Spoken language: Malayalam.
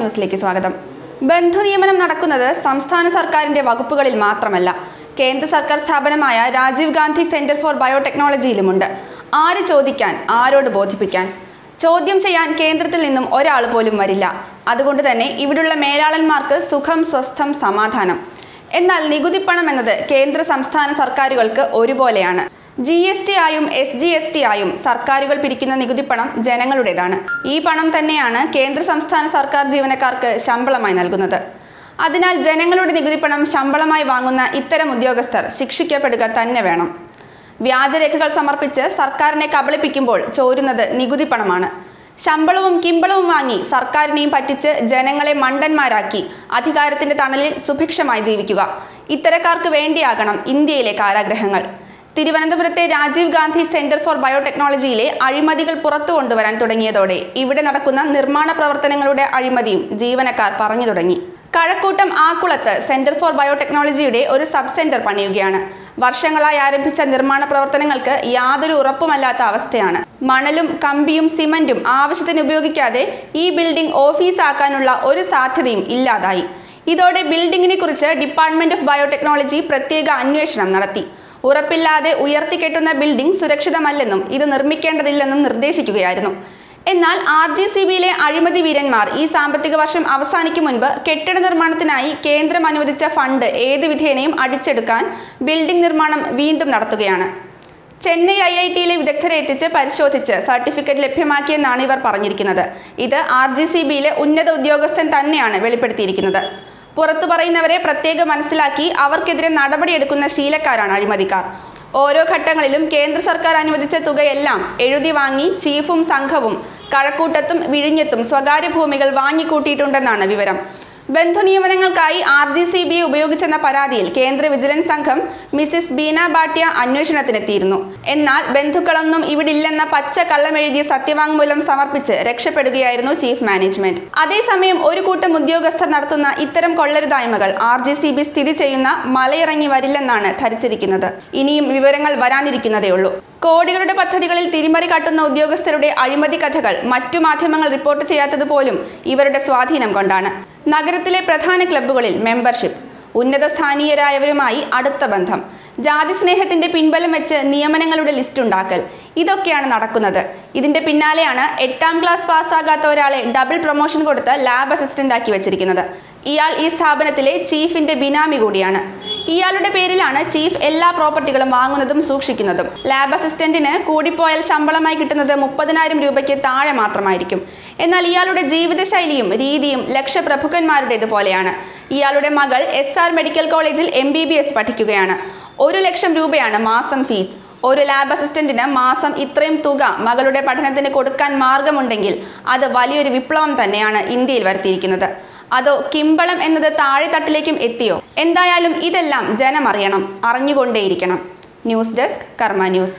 ന്യൂസിലേക്ക് സ്വാഗതം. ബന്ധു നിയമനം നടക്കുന്നത് സംസ്ഥാന സർക്കാരിന്റെ വകുപ്പുകളിൽ മാത്രമല്ല കേന്ദ്ര സർക്കാർ സ്ഥാപനമായ രാജീവ് ഗാന്ധി സെന്റർ ഫോർ ബയോടെക്നോളജിയിലുമുണ്ട്. ആര് ചോദിക്കാൻ ആരോട് ബോധിപ്പിക്കാൻ? ചോദ്യം ചെയ്യാൻ കേന്ദ്രത്തിൽ നിന്നും ഒരാൾ പോലും വരില്ല. അതുകൊണ്ട് തന്നെ ഇവിടുള്ള മേലാളന്മാർക്ക് സുഖം സ്വസ്ഥം സമാധാനം. എന്നാൽ നികുതിപ്പണം എന്നത് കേന്ദ്ര സംസ്ഥാന സർക്കാരുകൾക്ക് ഒരുപോലെയാണ്. ജി എസ് ടി ആയും എസ് ജി എസ് ടി ആയും സർക്കാരുകൾ പിരിക്കുന്ന നികുതി പണം ജനങ്ങളുടേതാണ്. ഈ പണം തന്നെയാണ് കേന്ദ്ര സംസ്ഥാന സർക്കാർ ജീവനക്കാർക്ക് ശമ്പളമായി നൽകുന്നത്. അതിനാൽ ജനങ്ങളുടെ നികുതി പണം ശമ്പളമായി വാങ്ങുന്ന ഇത്തരം ഉദ്യോഗസ്ഥർ ശിക്ഷിക്കപ്പെടുക തന്നെ വേണം. വ്യാജരേഖകൾ സമർപ്പിച്ച് സർക്കാരിനെ കബളിപ്പിക്കുമ്പോൾ ചോരുന്നത് നികുതി പണമാണ്. ശമ്പളവും കിമ്പളവും വാങ്ങി സർക്കാരിനെയും പറ്റിച്ച് ജനങ്ങളെ മണ്ടന്മാരാക്കി അധികാരത്തിന്റെ തണലിൽ സുഭിക്ഷമായി ജീവിക്കുക. ഇത്തരക്കാർക്ക് വേണ്ടിയാകണം ഇന്ത്യയിലെ കാരാഗ്രഹങ്ങൾ. തിരുവനന്തപുരത്തെ രാജീവ് ഗാന്ധി സെന്റർ ഫോർ ബയോടെക്നോളജിയിലെ അഴിമതികൾ പുറത്തു കൊണ്ടുവരാൻ തുടങ്ങിയതോടെ ഇവിടെ നടക്കുന്ന നിർമ്മാണ പ്രവർത്തനങ്ങളുടെ അഴിമതിയും ജീവനക്കാർ പറഞ്ഞു തുടങ്ങി. കഴക്കൂട്ടം ആക്കുളത്ത് സെന്റർ ഫോർ ബയോടെക്നോളജിയുടെ ഒരു സബ് സെന്റർ പണിയുകയാണ്. വർഷങ്ങളായി ആരംഭിച്ച നിർമ്മാണ പ്രവർത്തനങ്ങൾക്ക് യാതൊരു ഉറപ്പുമല്ലാത്ത അവസ്ഥയാണ്. മണലും കമ്പിയും സിമന്റും ആവശ്യത്തിന് ഉപയോഗിക്കാതെ ഈ ബിൽഡിംഗ് ഓഫീസാക്കാനുള്ള ഒരു സാധ്യതയും ഇല്ലാതായി. ഇതോടെ ബിൽഡിംഗിനെ കുറിച്ച് ഡിപ്പാർട്ട്മെന്റ് ഓഫ് ബയോടെക്നോളജി പ്രത്യേക അന്വേഷണം നടത്തി. ഉറപ്പില്ലാതെ ഉയർത്തിക്കെട്ടുന്ന ബിൽഡിംഗ് സുരക്ഷിതമല്ലെന്നും ഇത് നിർമ്മിക്കേണ്ടതില്ലെന്നും നിർദ്ദേശിക്കുകയായിരുന്നു. എന്നാൽ ആർ ജി സി ബിയിലെ അഴിമതി വീരന്മാർ ഈ സാമ്പത്തിക വർഷം അവസാനിക്കും മുൻപ് കെട്ടിട നിർമ്മാണത്തിനായി കേന്ദ്രം അനുവദിച്ച ഫണ്ട് ഏത് വിധേനയും അടിച്ചെടുക്കാൻ ബിൽഡിംഗ് നിർമ്മാണം വീണ്ടും നടത്തുകയാണ്. ചെന്നൈ ഐ ഐ ടിയിലെ വിദഗ്ധരെ എത്തിച്ച് പരിശോധിച്ച് സർട്ടിഫിക്കറ്റ് ലഭ്യമാക്കിയെന്നാണ് ഇവർ പറഞ്ഞിരിക്കുന്നത്. ഇത് ആർ ജി സി ബിയിലെ ഉന്നത ഉദ്യോഗസ്ഥൻ തന്നെയാണ് വെളിപ്പെടുത്തിയിരിക്കുന്നത്. പുറത്തു പറയുന്നവരെ പ്രത്യേകം മനസ്സിലാക്കി അവർക്കെതിരെ നടപടിയെടുക്കുന്ന ശീലക്കാരാണ് അഴിമതിക്കാർ. ഓരോ ഘട്ടങ്ങളിലും കേന്ദ്ര സർക്കാർ അനുവദിച്ച തുകയെല്ലാം എഴുതി വാങ്ങി ചീഫും സംഘവും കഴക്കൂട്ടത്തും വിഴിഞ്ഞത്തും സ്വകാര്യ ഭൂമികൾ വാങ്ങിക്കൂട്ടിയിട്ടുണ്ടെന്നാണ് വിവരം. ബന്ധു നിയമനങ്ങൾക്കായി ആർ ജി സി ബിയെ ഉപയോഗിച്ചെന്ന പരാതിയിൽ കേന്ദ്ര വിജിലൻസ് സംഘം മിസിസ് ബീന ഭാട്ടിയ അന്വേഷണത്തിനെത്തിയിരുന്നു. എന്നാൽ ബന്ധുക്കളൊന്നും ഇവിടില്ലെന്ന പച്ച കള്ളമെഴുതിയ സത്യവാങ്മൂലം സമർപ്പിച്ച് രക്ഷപ്പെടുകയായിരുന്നു ചീഫ് മാനേജ്മെന്റ്. അതേസമയം ഒരു കൂട്ടം ഉദ്യോഗസ്ഥർ നടത്തുന്ന ഇത്തരം കൊള്ളരുതായ്മകൾ ആർ ജി സി ബി സ്ഥിതി ചെയ്യുന്ന മലയിറങ്ങി വരില്ലെന്നാണ് ധരിച്ചിരിക്കുന്നത്. ഇനിയും വിവരങ്ങൾ വരാനിരിക്കുന്നതേയുള്ളൂ. കോടികളുടെ പദ്ധതികളിൽ തിരിമറി കാട്ടുന്ന ഉദ്യോഗസ്ഥരുടെ അഴിമതി കഥകൾ മറ്റു മാധ്യമങ്ങൾ റിപ്പോർട്ട് ചെയ്യാത്തത് പോലും ഇവരുടെ സ്വാധീനം കൊണ്ടാണ്. നഗരത്തിലെ പ്രധാന ക്ലബ്ബുകളിൽ മെമ്പർഷിപ്പ് ഉന്നത സ്ഥാനീയരായവരുമായി അടുത്ത ബന്ധം ജാതി സ്നേഹത്തിന്റെ പിൻബലം വെച്ച് നിയമനങ്ങളുടെ ലിസ്റ്റ് ഉണ്ടാക്കൽ ഇതൊക്കെയാണ് നടക്കുന്നത്. ഇതിന്റെ പിന്നാലെയാണ് എട്ടാം ക്ലാസ് പാസ്സാകാത്ത ഒരാളെ ഡബിൾ പ്രൊമോഷൻ കൊടുത്ത് ലാബ് അസിസ്റ്റന്റ് ആക്കി വെച്ചിരിക്കുന്നത്. ഇയാൾ ഈ സ്ഥാപനത്തിലെ ചീഫിന്റെ ബിനാമി കൂടിയാണ്. ഇയാളുടെ പേരിലാണ് ചീഫ് എല്ലാ പ്രോപ്പർട്ടികളും വാങ്ങുന്നതും സൂക്ഷിക്കുന്നതും. ലാബ് അസിസ്റ്റന്റിന് കൂടിപ്പോയാൽ ശമ്പളമായി കിട്ടുന്നത് മുപ്പതിനായിരം രൂപയ്ക്ക് താഴെ മാത്രമായിരിക്കും. എന്നാൽ ഇയാളുടെ ജീവിതശൈലിയും രീതിയും ലക്ഷപ്രഭുക്കന്മാരുടേത് പോലെയാണ്. ഇയാളുടെ മകൾ എസ് ആർ മെഡിക്കൽ കോളേജിൽ എം ബി ബി എസ് പഠിക്കുകയാണ്. ഒരു ലക്ഷം രൂപയാണ് മാസം ഫീസ്. ഒരു ലാബ് അസിസ്റ്റന്റിന് മാസം ഇത്രയും തുക മകളുടെ പഠനത്തിന് കൊടുക്കാൻ മാർഗമുണ്ടെങ്കിൽ അത് വലിയൊരു വിപ്ലവം തന്നെയാണ് ഇന്ത്യയിൽ വരുത്തിയിരിക്കുന്നത്. അതോ കിമ്പളം എന്നത് താഴെത്തട്ടിലേക്കും എത്തിയോ? എന്തായാലും ഇതെല്ലാം ജനമറിയണം. അറിഞ്ഞുകൊണ്ടേയിരിക്കണം. News desk Karma news.